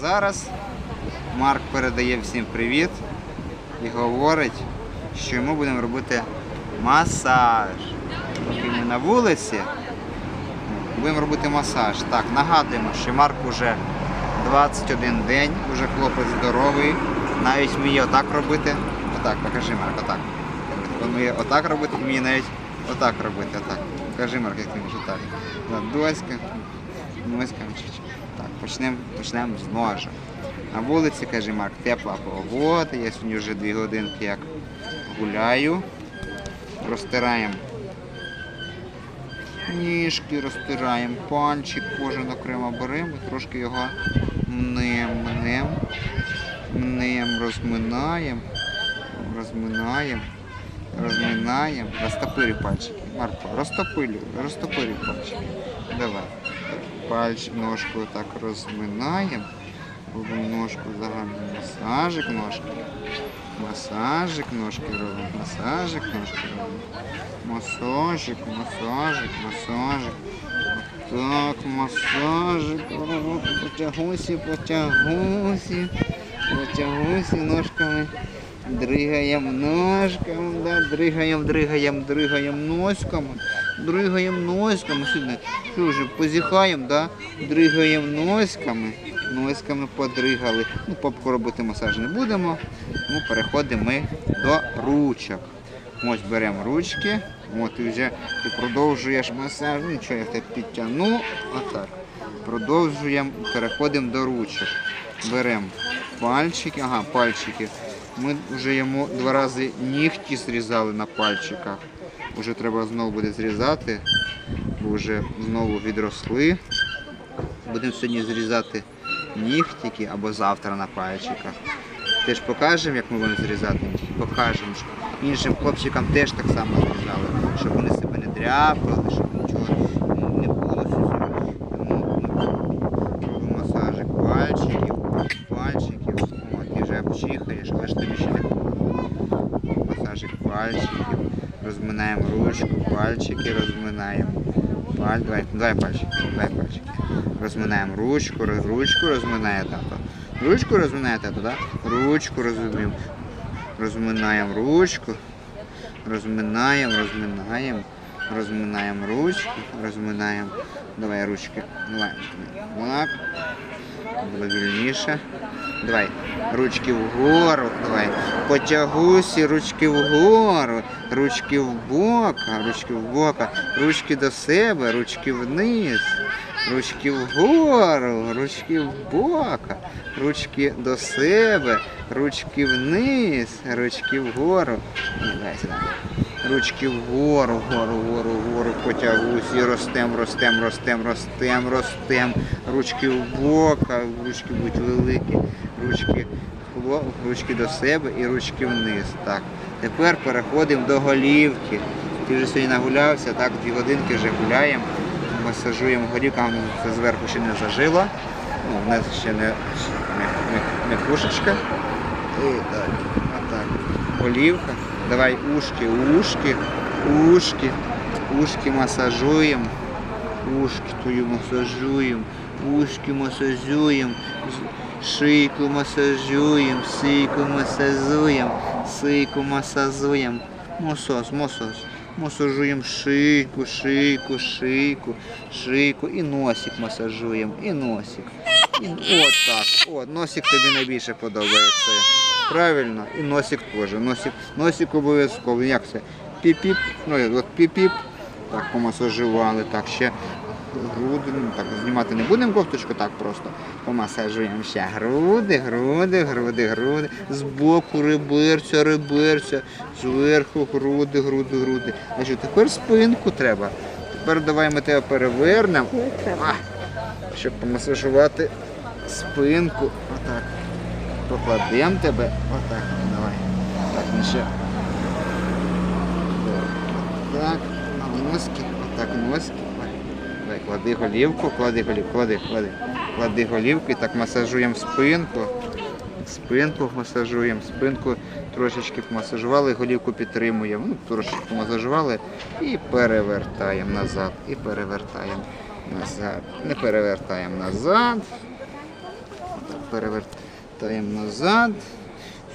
зараз Марк передає всім привіт і говорить, що йому будемо робити масаж. Поки ми на вулиці, будемо робити масаж. Так, нагадуємо, що Марк уже 21 день, уже хлопець здоровий. Навіть вміє отак робити. Отак, покажи, Марк, отак. Він вміє отак робити і вміє навіть отак робити. Отак. Покажи, Марк, як ти вмієш отак. Ладоська, носька. Почнемо почнемо з ножа. На вулиці, каже Марк, тепла погода. Я сьогодні вже дві годинки як гуляю. Розтираємо ніжки, розтираємо пальчик, кожен окремо беремо трошки його мнем, мнем, мнем, розминаємо, розминаємо, розминаємо. Розтопирі пальчики. Марко, розтопилю, розтопирі пальчики. Давай. Пальчик, ножку так розминаємо. Робимо ножку загальний масажик ножки. Масажик ножки робимо. Масажик ножки робимо. Масажик, масажик, масажик. Так, масажик. Потягуся, потягуся. Потягуся ножками. Дригаємо ножками, да, дригаємо, дригаємо, дригаємо носками. Дригаємо носками. Сюди. Що вже, позіхаємо, да? дригаємо носками. Носками подригали. Ну, попку робити масаж не будемо. Тому переходимо ми до ручок. Ось беремо ручки. От і вже ти продовжуєш масаж. Ну, нічого, я тебе підтягну. Отак. Продовжуємо, переходимо до ручок. Беремо пальчики, ага, пальчики. Ми вже йому два рази нігті зрізали на пальчиках. Уже треба знову буде зрізати, бо вже знову відросли. Будемо сьогодні зрізати нігтики або завтра на пальчиках. Теж покажемо, як ми будемо зрізати нігті. Покажемо. Іншим хлопчикам теж так само зрізали, щоб вони себе не дряпали, щоб нічого не було. Робимо масажик пальчиків, пальчиків. От, і вже обчихаєш, але ж тобі ще не масажик пальчиків. Розминаємо ручку, пальчики розминаємо. Паль... Давай, давай пальчики, давай пальчики. Розминаємо ручку, роз- ручку розминає тато. Ручку розминає тато, да? Ручку розминаємо. Розминаємо ручку. Розминаємо, розминаємо. Розминаємо ручку, розминаємо. Давай ручки. Давай. Так. Було вільніше. Давай. Ручки вгору. Давай. Потягуся, ручки вгору. Ручки в бока, ручки в бока. Ручки до себе, ручки вниз. Ручки вгору, ручки в бока. Ручки до себе, ручки вниз, ручки вгору. Давай сюди. Ручки вгору, вгору, вгору, вгору, потягусь і ростем, ростем, ростем, ростем, ростем. Ручки в бока, ручки будуть великі, ручки, ручки до себе і ручки вниз. Так. Тепер переходимо до голівки. Ти вже сьогодні нагулявся, так, дві годинки вже гуляємо, масажуємо голівку, це зверху ще не зажило. Ну, в нас ще не, не, не, не пушечка. І далі. Отак. Голівка. Давай ушки, ушки, ушки, ушки масажуємо. Ушки твою масажуємо, ушки масажуємо, шийку масажуємо, сийку масажуємо, сийку масажуємо. Масаж, масаж. Масажуємо шийку, шийку, шийку, шийку і носик масажуємо, і носик. І, от так. От, носик тобі найбільше подобається. Правильно? І носик теж. Носик, носик обов'язково. Як це? Піп-піп. Ну, от піп-піп. Так, помасажували. Так, ще груди. Ну, так, знімати не будемо кофточку, так просто. Помасажуємо ще груди, груди, груди, груди. Збоку реберця, реберця. Зверху груди, груди, груди. Значить, тепер спинку треба. Тепер давай ми тебе перевернемо. А, щоб помасажувати спинку. Отак. Покладемо тебе. Отак. Давай. Так, ну ще. Так, носки. Отак, носки. Ой. Клади голівку, клади голівку, клади, клади. Клади голівку і так масажуємо спинку. Спинку масажуємо, спинку трошечки помасажували, голівку підтримуємо, ну, трошечки помасажували і перевертаємо назад. І перевертаємо назад. Не перевертаємо назад. перевертаємо назад.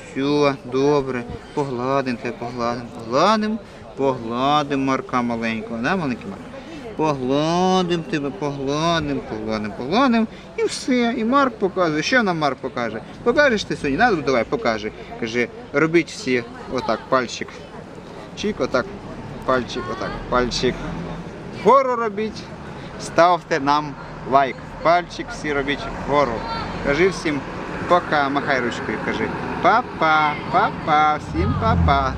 Все, добре. Погладимо погладимо, погладимо, погладимо Марка маленького, да, маленький Марк? Погладимо тебе, погладимо, погладимо, погладимо. І все. І Марк показує. Що нам Марк покаже? Покажеш ти сьогодні? На, ну, давай, покажи. Кажи, робіть всі отак, пальчик. Чик, отак, пальчик, отак, пальчик. Вгору робіть. Ставте нам лайк. Пальчик всі робіть вгору. Кажи всім пока, махай ручкою, кажи. Папа, папа, всім папа.